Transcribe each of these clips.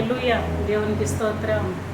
హల్లెలూయా. దేవునికి స్తోత్రం.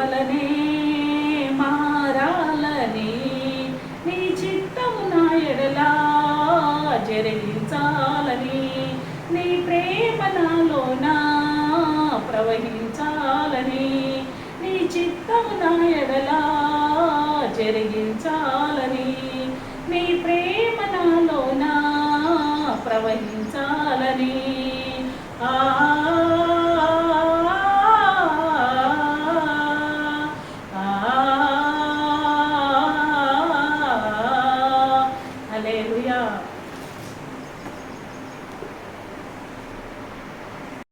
వలనే మారాలని. నీ చిత్తము నా ఎడలా జరిగించాలని. నీ ప్రేమ నాలోన ప్రవహించాలని. నీ చిత్తము నా ఎడలా జరిగించాలని. నీ ప్రేమ నాలోన ప్రవహించాలని. ఆ